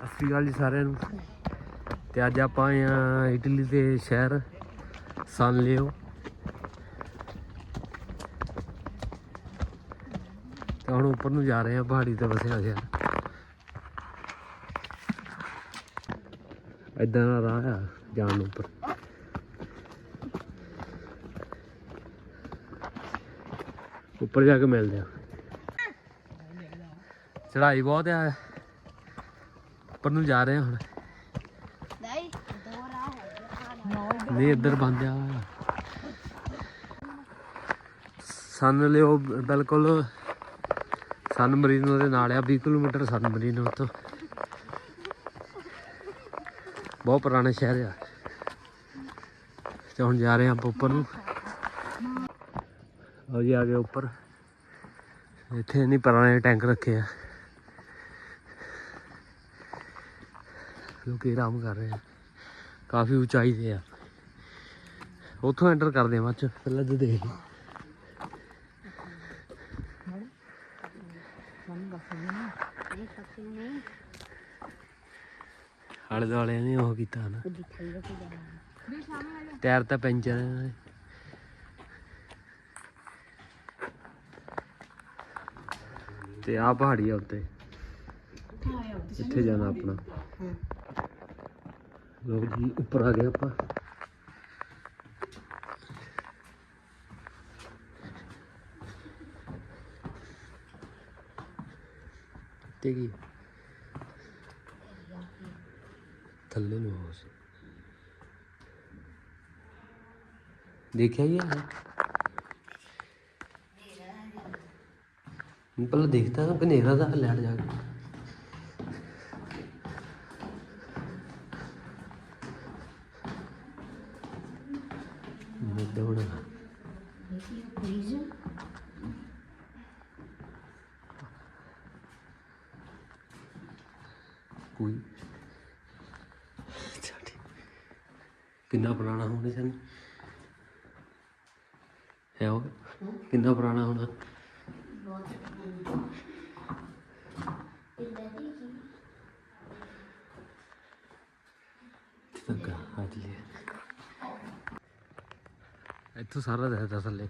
ਸਤਿ ਸ਼੍ਰੀ ਅਕਾਲ ਜੀ ਸਾਰਿਆਂ ਨੂੰ। ਤੇ ਅੱਜ ਆਪਾਂ ਆਏ ਆ ਇਟਲੀ ਦੇ ਸ਼ਹਿਰ, ਸਾਨ ਲਿਓ। ਤੇ ਹੁਣ ਉੱਪਰ ਨੂੰ ਜਾ ਰਹੇ ਆ ਪਹਾੜੀ ਤੇ ਵਸਿਆ ਸ਼ਹਿਰ ਇਦਾਂ ਦਾ ਰਾਹ ਆ ਜਾਣ ਨੂੰ ਉੱਪਰ। ਉੱਪਰ ਜਾ ਕੇ ਮਿਲਦੇ ਆ ਚੜਾਈ ਬਹੁਤ ਆ। ਉੱਪਰ ਨੂੰ ਜਾ ਰਹੇ ਹੁਣ। ਨਹੀਂ ਦੋ ਰਾਹ ਹੈ ਨਹੀਂ ਇੱਧਰ ਬੰਦ ਆ। ਸਨ ਲਿਓ ਬਿਲਕੁਲ ਸਨ ਮਰੀਨੋ ਦੇ ਨਾਲ ਆ 20 ਕਿਲੋਮੀਟਰ ਸਨ ਮਰੀਨੋ ਤੋਂ। ਬਹੁਤ ਪੁਰਾਣਾ ਸ਼ਹਿਰ ਆ। ਤੇ ਹੁਣ ਜਾ ਰਹੇ ਆ ਆਪਾਂ ਉੱਪਰ ਨੂੰ। ਉਹ ਜੀ ਆ ਗਏ ਉੱਪਰ। ਇੱਥੇ ਨਹੀਂ ਪੁਰਾਣੇ ਟੈਂਕ ਰੱਖੇ ਆ। ਲੋਕ ਆਰਾਮ ਕਰ ਰਹੇ ਆ। ਕਾਫੀ ਉਚਾਈ ਤੇ ਆ। ਉੱਥੋਂ ਐਂਟਰ ਕਰਦੇ ਆ ਬਾਅਦ ਪਹਿਲਾਂ ਜੇ ਦੇਖ ਲਈ। ਆਲੇ ਦੁਆਲੇ ਨੇ ਉਹ ਕੀਤਾ ਨਾ। ਟਾਇਰ ਤਾਂ ਪੈਂਚਰ ਨੇ ਤੇ ਆ ਪਹਾੜੀ ਆ ਉੱਤੇ। ਇੱਥੇ ਜਾਣਾ ਆਪਣਾ। ਲੋਕ ਜੀ, ਉੱਪਰ ਆ ਗਏ ਆਪਾਂ। ਤੇ ਕੀ? ਥੱਲੇ ਨੂੰ ਹੋ ਦੇਖਿਆ ਹੀ ਹੈ ਪਹਿਲਾਂ ਦੇਖਦਾ ਕਿ ਹਨੇਰਾ ਦਾ ਲੈਟ ਜਾ ਕੇ। ਕੋਈ ਠੀਕ। ਕਿੰਨਾ ਪੁਰਾਣਾ ਹੋਣਾ ਸਨ? ਹੈ ਉਹ? ਕਿੰਨਾ ਪੁਰਾਣਾ ਹੋਣਾ? ਇੱਥੋਂ ਸਾਰਾ ਦਿਖਦਾ ਥੱਲੇ।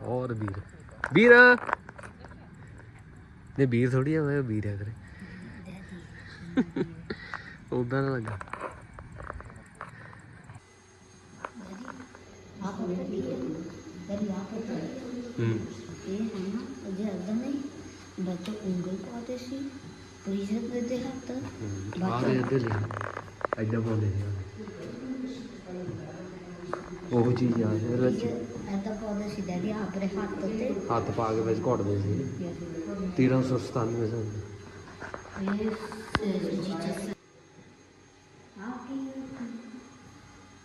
ਔਰ ਵੀਰ। ਵੀਰ। ਨੇ, ਵੀਰ ਥੋੜੀ ਆ, ਮੈਂ ਵੀਰ ਆ ਕਰੇ। ਉਦਾਂ ਨਾ ਲੱਗਾ। ਹੂੰ। ਇਹ ਹੈ ਨਾ, ਅਜੇ ਅੱਦਾ ਨਹੀਂ, ਬੱਚੇ ਉਂਗਲ ਪਾਤੇ ਸੀ। ਪ੍ਰੀਜ਼ਰ ਦੇ ਹੱਥ। ਆ ਦੇ ਅੱਧੇ ਲੈ ਐਡਾ ਪਾਉਂਦੇ ਸੀ। ਉਹ ਚੀਜ਼ ਆ ਇਹਦੇ ਵਿੱਚ। ਐਦਾਂ ਪਾਉਂਦੇ ਸੀ ਡੈਡੀ ਆਪਣੇ ਹੱਥ ਤੇ ਹੱਥ ਪਾ ਕੇ ਵਿੱਚ ਘੁੱਟਦੇ ਸੀ। 1397 ਸਾਲ ਇਹ ਜੀਜਸ ਆ ਕੀ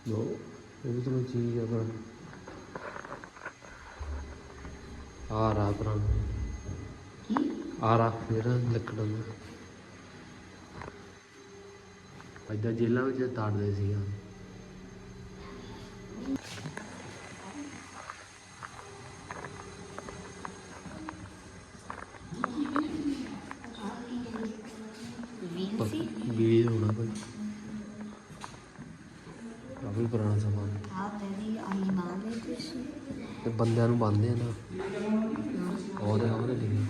ਲੋ ਇਹ ਵੀ ਤਾਂ ਕੋਈ ਚੀਜ਼ ਆ ਪਰ। ਆ ਰਾ ਪੁਰਾਣਾ ਕੀ? ਆ ਰਾ ਫਿਰ ਲੱਕੜਾਂ ਦਾ ਜੇਲਾਂ ਵਿੱਚ ਤਾੜਦੇ ਸੀ ਵੀਨ ਹੋਣਾ ਕੋਈ। ਕਾਫੀ ਪੁਰਾਣਾ ਸਮਾਨ। ਆ ਤੇਰੀ ਆਈ ਮਾਂ ਦੇ ਤੇ ਬੰਦਿਆਂ ਨੂੰ ਬੰਨਦੇ ਆ ਨਾ। ਉਹਦੇ ਉਹਦੇ ਲਈ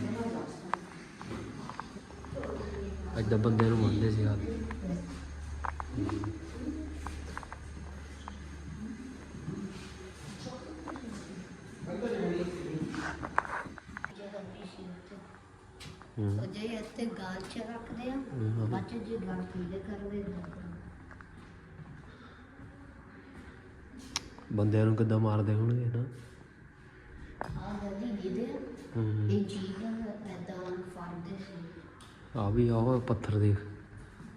ਐਦਾਂ ਬੰਦਿਆਂ ਨੂੰ ਬੰਨਦੇ ਸੀ ਹੱਥ ਹੂੰ ਉਹ ਜੇ ਇੱਥੇ ਗਾਲ ਚ ਰੱਖਦੇ ਆ ਹੂੰ। ਬੱਚੇ ਜੇ ਗਾਲ ਥੱਲੇ ਕਰਦੇ ਬੰਦਿਆਂ ਨੂੰ ਕਿੱਦਾਂ ਮਾਰਦੇ ਹੋਣਗੇ ਨਾ? ਆ। ਇਹ ਐਦਾਂ ਫੜਦੇ ਸੀ। ਆ ਵੀ ਆਹ ਪੱਥਰ ਦੇਖ।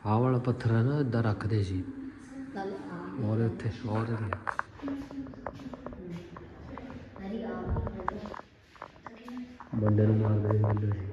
ਆਹ ਵਾਲਾ ਪੱਥਰ ਹੈ ਨਾ ਇਦਾਂ ਰੱਖਦੇ ਸੀ। ਔਰ ਉੱਥੇ ਔਰ ਬੰਦੇ ਨੂੰ ਮਾਰਦੇ ਸੀ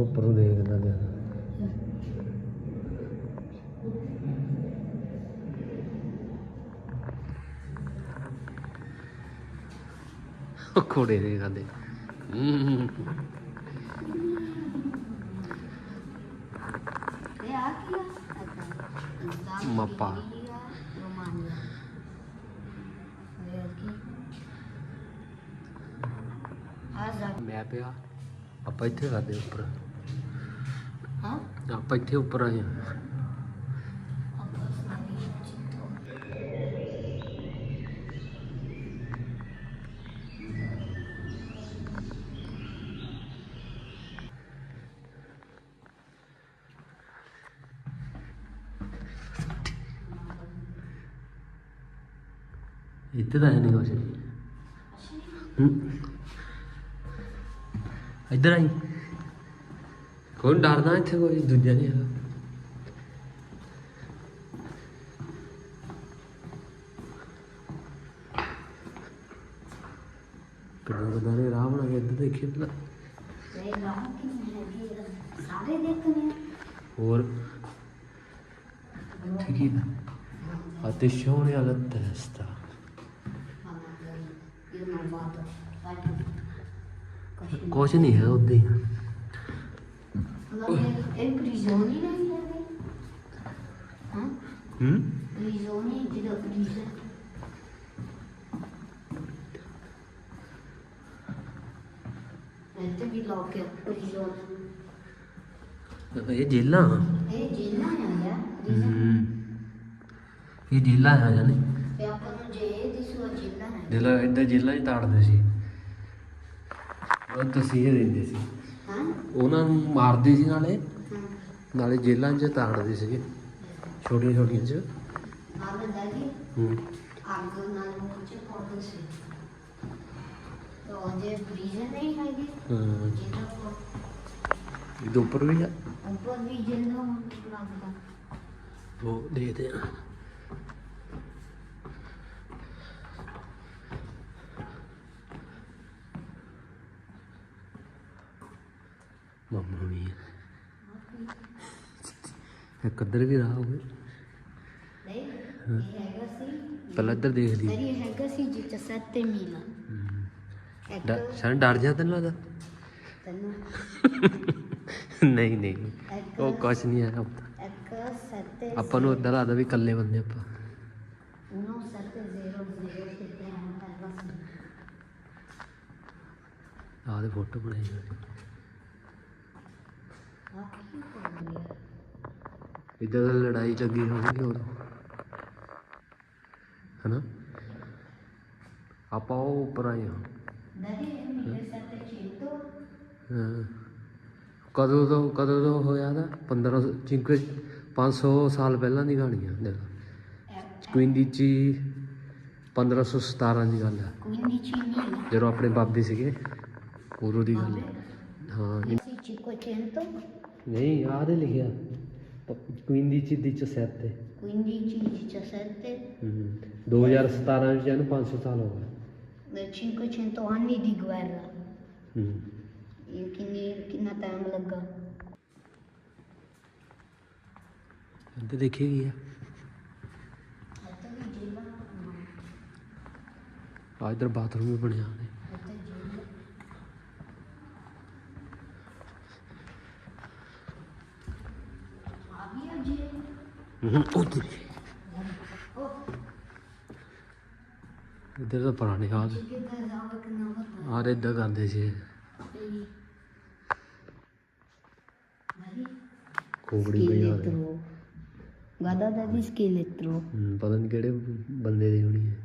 ਇੱਥੋਂ ਉੱਪਰੋਂ ਦੇਖਦਾ ਜਾ ਕੋੜੇ ਦੇ ਖਾਂਦੇ ਹੂੰ ਇਹ ਆ ਕੀ ਆ ਅੱਛਾ ਮੱਪਾ। ਰੋਮਾਨੀਆ ਇਹ ਕੀ ਆ ਜਾ ਮੈਂ ਪਿਆ। ਆਪਾਂ ਇੱਥੇ ਕਰਦੇ ਉੱਪਰ। ਆਪਾਂ ਇੱਥੇ ਉੱਪਰ ਆਏ ਹਾਂ ਇੱਥੇ ਤਾਂ ਨਹੀਂ ਕੁਛ। ਹੂੰ। ਇੱਧਰ ਆਈ। ਕੋਈ ਨੀ ਡਰਦਾ ਇੱਥੇ ਕੋਈ ਦੂਜਾ ਨਹੀਂ ਹੈਗਾ ਕਿੰਨਾ ਬੰਦਾ ਨੇ ਰਾਹ ਬਣਾ ਕੇ ਇੱਧਰ ਦੇਖੀ ਪਹਿਲਾਂ। ਸਾਰੇ ਦੇਖਣੇ। ਹੋਰ ਇੱਥੇ ਕੀ ਦਾ Attenzione alla testa. ਇਹ ਨਾ ਬਾਤ ਬਾਤ ਕੁਛ ਨਹੀਂ ਹੈ ਉੱਦਾਂ ਹੀ ਇਹ ਹੈ ਹਾਂ ਹੂੰ ਹੈ ਜੇਲਾਂ ਇਹ ਜੇਲਾਂ ਆ ਯਾਰ ਹੂੰ ਇਹ ਜੇਲਾਂ ਆ ਜਾਨੇ ਤੇ ਆਪਾਂ ਨੂੰ ਜੇ ਇਹ ਦਿਸੂ ਜੇਲਾਂ ਹੈ ਜੇਲਾਂ ਇੱਧਰ ਜੇਲਾਂ 'ਚ ਤਾੜਦੇ ਸੀ ਉਹ ਤਸੀਹੇ ਦਿੰਦੇ ਸੀ ਹਾਂ ਉਹਨਾਂ ਨੂੰ ਮਾਰਦੇ ਸੀ ਨਾਲੇ। ਨਾਲੇ ਜੇਲਾਂ 'ਚ ਤਾੜਦੇ ਸੀ ਛੋਟੀਆਂ ਛੋਟੀਆਂ 'ਚ। ਹੂੰ। ਅੱਗ ਨਾਲ ਮੁੱਚ ਪਾਉਂਦੇ ਸੀ तो ਜੇ ਪ੍ਰਿਜ਼ਨ ਨਹੀਂ ਹੈਗੀ ਹਾਂ। ਜਿਹਨਾਂ ਕੋ ਇਹਦੇ ਉੱਪਰ ਵੀ ਆ। ਉੱਪਰ ਵੀ ਜਿੰਨਾ ਲੱਗਦਾ ਉਹ ਦੇਖਦੇ ਆ ਮੰਮਾ ਵੀ ਇੱਕ ਇੱਧਰ ਵੀ ਰਹਾ ਹੋਵੇ। ਨਹੀਂ ਇਹ ਹੈਗਾ ਸੀ ਪਹਿਲਾਂ ਇੱਧਰ ਦੇਖ ਲਈ। ਪਰ ਇਹ ਹੈਗਾ ਸੀ ਜਿੱਚ ਸੱਤੇ ਮੀਲਾ ਇੱਕ ਡਰ- ਸਾਨੂੰ ਡਰ ਜਾ ਤੈਨੂੰ ਲੱਗਦਾ? ਤੈਨੂੰ। ਨਹੀਂ ਨਹੀਂ। ਉਹ ਕੁਛ ਨਹੀਂ ਹੈ ਇੱਕ ਸੱਤੇ ਆਪਾਂ ਨੂੰ ਇੱਦਾਂ ਲੱਗਦਾ ਵੀ ਇਕੱਲੇ ਬੰਦੇ ਆਪਾਂ। ਉਨੋਂ ਸੱਤੇ ਜ਼ੀਰੋ ਜ਼ੀਰੋ ਕਿਤੇ ਆਉਂਦਾ ਬਸ ਆਹ ਦੇ ਫੋਟੋ ਬਣਾਈ ਹੋਈ ਆ ਕੀ ਕਰ ਰਿਹਾ ਇੱਦਾਂ ਤਾਂ ਲੜਾਈ ਲੱਗੀ ਹੋਣੀ। ਉਦੋਂ ਹਨਾ? ਆਪਾਂ ਉਹ ਉੱਪਰ ਆਏ ਹਾਂ। ਹਾਂ। ਕਦੋਂ ਤੋਂ ਕਦੋਂ ਤੋਂ ਹੋਇਆ ਦਾ 15 ਚਿੰਕੇ 500 ਸਾਲ ਪਹਿਲਾਂ ਦੀ ਕਹਾਣੀ ਆ ਦੇਖ। ਕੁਇੰਦੀ ਚ 1517 ਦੀ ਗੱਲ ਹੈ ਜਦੋਂ ਆਪਣੇ ਬਾਬੇ ਸੀਗੇ ਉਦੋਂ ਦੀ ਗੱਲ ਹੈ ਹਾਂ। ਇਹ- sì 500 ਨਹੀਂ ਆਹ ਦੇ ਲਿਖਿਆ। ਕੁਇੰਦੀ ਚ ਦੀ ਚ ਸੈਤ ਤੇ 15 17 ਹੂੰ 2017 ਵਿੱਚ ਇਹਨੂੰ 500 ਸਾਲ ਹੋ ਗਏ nel 500 anni di guerra. ਹੂੰ in ਕਿੰਨੀ ਕਿੰਨਾ ਟਾਈਮ ਲੱਗਾ ਇੱਥੇ ਦੇਖੀ ਗਈ ਆ ਆ ਇਧਰ ਬਾਥਰੂਮ ਵੀ ਬਣਿਆ ਉਹਨੇ ਇੱਥੇ ਜੇਲਾ ਆ ਵੀ ਆ ਜੇ ਹੂੰ ਉੱਧਰ। ਇੱਧਰ ਤਾਂ ਪੁਰਾਣੇ ਹਾਲ ਪਤਾ ਆਰੇ ਇਦਾਂ ਕਰਦੇ ਸੀ। ਕੋਗੜੀ ਬਈਆ ਦੇ scheletro guarda di scheletro ਹੂੰ, ਪਤਾ ਨਹੀਂ ਕਿਹੜੇ ਬੰਦੇ ਦੀ ਹੋਣੀ ਹੈ।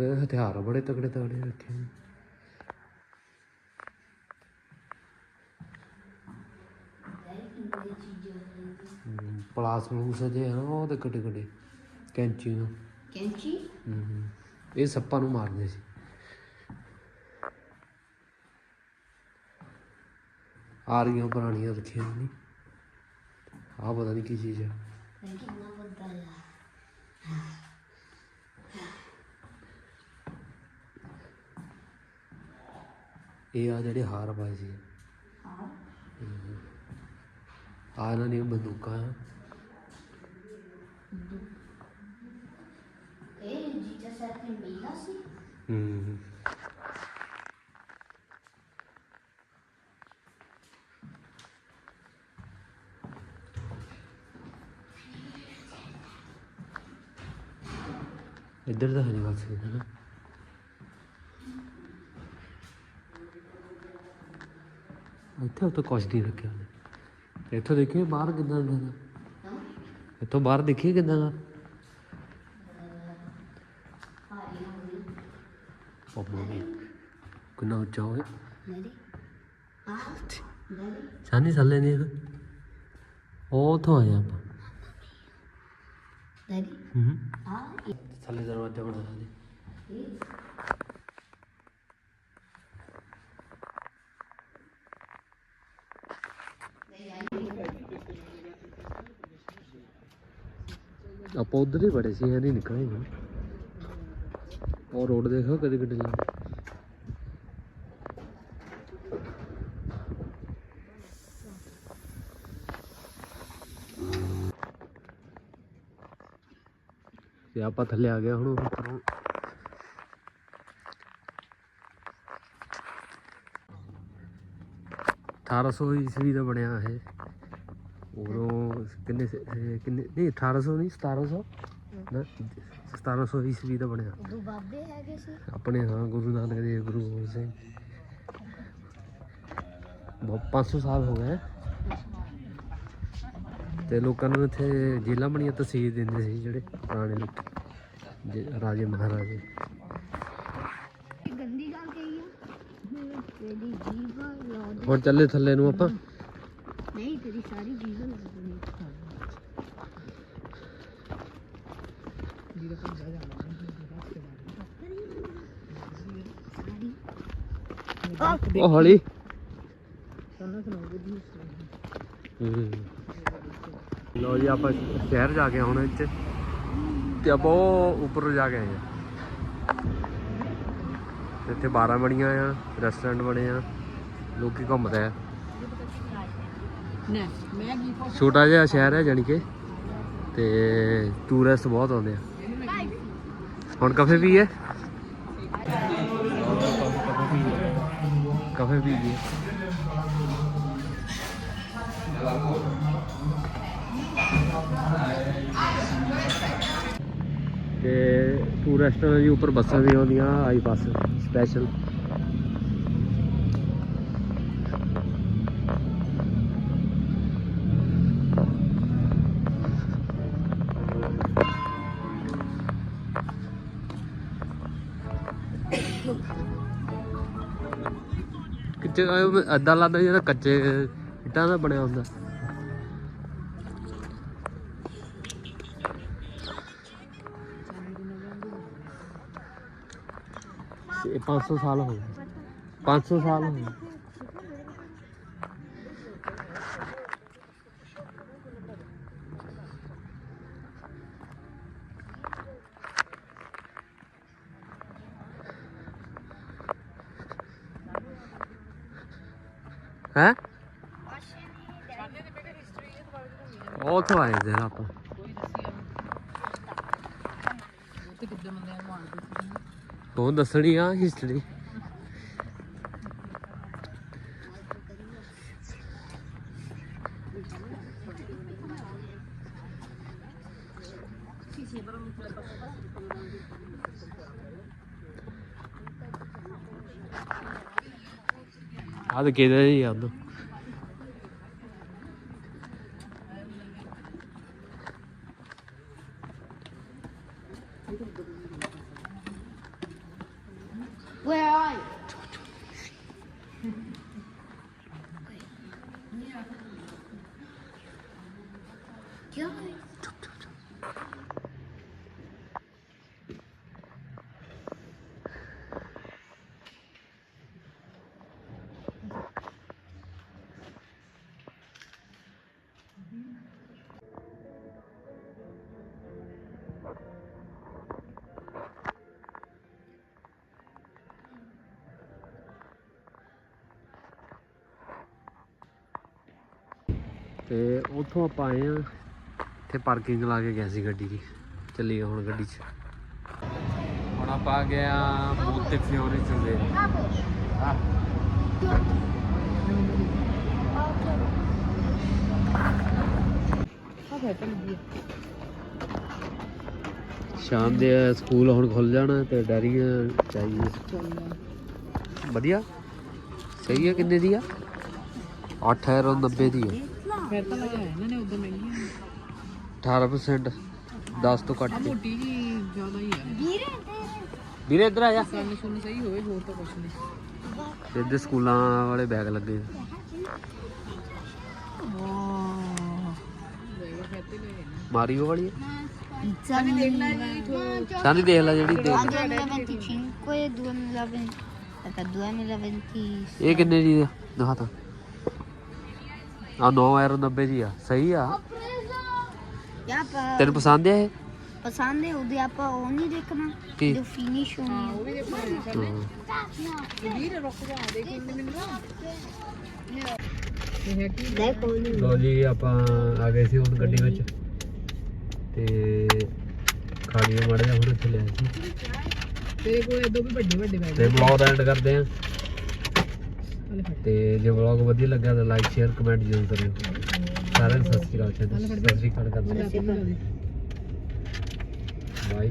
ਇਹ ਹਥਿਆਰ ਬੜੇ ਤਕੜੇ ਤਕੜੇ ਰੱਖੇ ਨੇ ਪਲਾਸ ਨੂੰ ਸਜੇ ਹਨ ਉਹ ਤੇ ਕੱਟੇ ਕੱਟੇ ਕੈਂਚੀ ਨੂੰ। ਕੈਂਚੀ? ਹਮ, ਇਹ ਸੱਪਾਂ ਨੂੰ ਮਾਰਦੇ ਸੀ। ਆ ਰਹੀਆਂ ਪੁਰਾਣੀਆਂ ਰੱਖੀਆਂ ਨੇ ਆ ਪਤਾ ਨਹੀਂ ਕੀ ਚੀਜ਼ ਕਿੰਨਾ ਵੱਡਾ ਆ। ਇਹ ਆ ਜਿਹੜੇ ਹਾਰ ਪਾਏ ਸੀ। ਹਾਂ। ਆ ਇਹਨਾਂ ਦੀਆਂ ਬੰਦੂਕਾਂ ਇਹ ਜੀਜਾ ਸਾਹਿਬ ਨੇ ਮਿਲਾ ਸੀ ਹੂੰ। ਇੱਧਰ ਤਾਂ ਹਰੀ ਬਸ ਹੈ ਨਾ। ਇੱਥੇ ਉੱਤੇ ਕੁਛ ਨਹੀਂ ਰੱਖਿਆ ਉਹਨੇ। ਇੱਥੋਂ ਦੇਖੀਏ ਬਾਹਰ ਕਿੱਦਾਂ ਦਾ ਇੱਥੋਂ ਬਾਹਰ ਦੇਖੀਏ ਕਿੱਦਾਂ ਦਾ। ਉਹ ਮੰਮੀ ਕਿੰਨਾ ਉੱਚਾ ਹੋਇਆ। ਸਾਨੀ ਥੱਲੇ ਦੇਖ ਉਹ ਉੱਥੋਂ ਆਏ ਆਪਾਂ। ਮੇਰੀ ਹੂੰ। ਥੱਲੇ ਦਰਵਾਜ਼ਾ ਬਣਾ ਦੇ ਇਹ ਆਪਾਂ ਉਧਰ ਹੀ ਬੜੇ ਸੀ, ਇਹ ਨਹੀਂ ਨਿਕਲੇ ਹੁਣ। ਉਹ ਰੋਡ ਦੇਖੋ ਕਦੇ ਗੱਡੀ ਲਾ ਤੇ ਆਪਾਂ ਥੱਲੇ ਆ ਗਏ ਹੁਣ ਉੱਪਰੋਂ। ਅਠਾਰਾਂ ਸੌ ਈਸਵੀ ਦਾ ਬਣਿਆ ਇਹ। ਉਰੋਂ ਕਿੰਨੇ ਸ- ਕਿੰਨੇ ਨਹੀਂ 1800 ਨਹੀਂ 1700 ਨਾ 1700 ਈਸਵੀ ਦਾ ਬਣਿਆ ਉਦੋਂ ਬਾਬੇ ਹੈਗੇ ਸੀ ਆਪਣੇ ਹਾਂ ਗੁਰੂ ਨਾਨਕ ਦੇਵ ਗੁਰੂ ਗੋਬਿੰਦ ਸਿੰਘ ਬਹੁਤ 500 ਸਾਲ ਹੋ ਗਏ ਤੇ ਲੋਕਾਂ ਨੂੰ ਇੱਥੇ ਜੇਲ੍ਹਾਂ ਬਣੀਆਂ ਤਸੀਰ ਦਿੰਦੇ ਸੀ ਜਿਹੜੇ ਪੁਰਾਣੇ ਲੋਕ ਜੇ ਰਾਜੇ ਮਹਾਰਾਜੇ ਇਹ ਗੰਦੀ ਗੱਲ ਕਹੀ ਆ ਤੇਰੀ ਜੀਭ ਲਾਉਦ ਹੁਣ ਚੱਲੇ ਥੱਲੇ ਨੂੰ ਆਪਾਂ ਨਹੀਂ ਤੇਰੀ ਸਾਰੀ ਜੀਭ ਲਾਉਦ ਸਾਰੀ ਉਹ ਹੌਲੀ। ਲਓ ਜੀ ਆਪਾਂ ਸ਼ਹਿਰ ਜਾ ਕੇ ਹੁਣ ਇੱਥੇ ਤੇ ਆਪਾਂ ਉੱਪਰ ਜਾ ਕੇ ਆਏ ਆ। ਇੱਥੇ 12 ਬਣੀਆਂ ਆ ਰੈਸਟੋਰੈਂਟ ਬਣੇ ਆ ਲੋਕੀ ਘੁੰਮਦੇ ਆ। ਛੋਟਾ ਜਿਹਾ ਸ਼ਹਿਰ ਹੈ ਜਾਣੀ ਕਿ ਤੇ ਟੂਰਿਸਟ ਬਹੁਤ ਆਉਂਦੇ ਆ। ਹੁਣ ਕਾਫੇ ਵੀ ਹੈ? ਕਾਫੇ ਵੀ ਤੇ ਟੂਰਿਸਟਾਂ ਦੀ ਉੱਪਰ ਬੱਸਾਂ ਵੀ ਆਉਂਦੀਆਂ ਆਈ ਬੱਸ ਸਪੈਸ਼ਲ ਕਿੱਥੇ ਅੱਧਾ ਲੱਗਦਾ ਜਿਹੜਾ ਕੱਚੇ ਇੱਟਾਂ ਦਾ ਬਣਿਆ ਹੁੰਦਾ। ਇਹ 500 ਸਾਲ ਹੋ ਗਏ। 500 ਸਾਲ ਹੋ ਗਏ। ਹੈ ਉਹ ਤੋਂ ਆਏ ਦੇ ਆਪਾਂ ਉਹ ਦੱਸਣੀ ਆ ਹਿਸਟਰੀ ਆ ਤੇ ਕਿਹਦਾ ਤੇ ਉੱਥੋਂ ਆਪਾਂ ਆਏ ਆ ਇੱਥੇ ਪਾਰਕਿੰਗ ਲਾ ਕੇ ਗਏ ਸੀ ਗੱਡੀ ਦੀ। ਚੱਲੀ ਹੁਣ ਗੱਡੀ 'ਚ। ਹੁਣ ਆਪਾਂ ਆ ਗਿਆ ਮੋਤੇ ਫਿਓਰੇ ਚੁੰਦੇ ਆ ਸ਼ਾਮ ਦੇ ਸਕੂਲ ਹੁਣ ਖੁੱਲ ਜਾਣਾ ਤੇ ਡੈਰੀਆਂ ਚਾਹੀਏ ਵਧੀਆ? ਸਹੀ ਹੈ ਕਿੰਨੇ ਦੀ ਆ? 8 ਯੂਰੋ 90 ਦੀ ਆ। ਫਿਰ ਤਾਂ ਲਾਇਆ ਇਹਨਾਂ ਨੇ ਉਦੋਂ ਮਹਿੰਗੀ 18% 10 ਤੋਂ ਘੱਟ ਦੀ। ਮੋਟੀ ਜੀ ਜ਼ਿਆਦਾ ਹੀ ਆ। वीरे ਵੀਰੇ ਇੱਧਰ ਆ ਜਾ। ਕੰਨ ਸੁਣ ਸਹੀ ਹੋਵੇ ਹੋਰ ਤਾਂ ਕੁਛ ਨਹੀਂ। ਤੇ ਇੱਧਰ ਸਕੂਲਾਂ ਵਾਲੇ ਬੈਗ ਲੱਗੇ ਵਾਹ ਦੇਗਾ ਖੇਤੇ ਲੈ ਗਏ ਮਾਰੀਓ ਵਾਲੀ Gianni ਸਾਨੀ ਦੇਖ ਲੈ। ਜਿਹੜੀ ਦੇਖ। 2025 e 2020 aspetta 2020 ਇਹ ਕਿੰਨੇ ਦੀ ਆ? ਦਿਖਾ ਤਾਂ। ਆ 9090 ਦੀ ਆ ਸਹੀ ਆ। ਯਾ ਪਰ ਤੈਨੂੰ ਪਸੰਦ ਆ ਇਹ? ਪਸੰਦ ਹੈ ਉਹਦੇ ਆਪਾਂ ਉਹ ਨਹੀਂ ਦੇਖਣਾ ਕੀ? ਜੋ ਫਿਨਿਸ਼ ਹੋਣੀ ਹੈ ਉਹ ਵੀ ਦੇਖਣਾ ਹਾਂ। ਦੇਖੋ ਨਹੀਂ ਲੋ ਜੀ ਆਪਾਂ ਆ ਗਏ ਸੀ ਹੁਣ ਗੱਡੀ ਵਿੱਚ। ਤੇ ਖਾ ਲਿਓ ਮੜਾ ਹੁਣ ਇੱਥੇ ਲਿਆ ਸੀ। ਤੇਰੇ ਕੋਲ ਇਦੋਂ ਵੀ ਵੱਡੇ ਵੱਡੇ ਬੈਗ ਤੇ ਬਲੌਗ ਐਂਡ ਕਰਦੇ ਆ। ਤੇ ਜੇ ਵਲੌਗ ਵਧੀਆ ਲੱਗਾ ਤਾਂ ਲਾਈਕ ਸ਼ੇਅਰ ਕਮੈਂਟ ਜ਼ਰੂਰ ਕਰਿਓ। ਸਾਰਿਆਂ ਨੂੰ ਸਤਿ ਸ਼੍ਰੀ ਅਕਾਲ ਸਤਿ ਸ਼੍ਰੀ ਅਕਾਲ ਕਰਦੇ ਬਾਈ.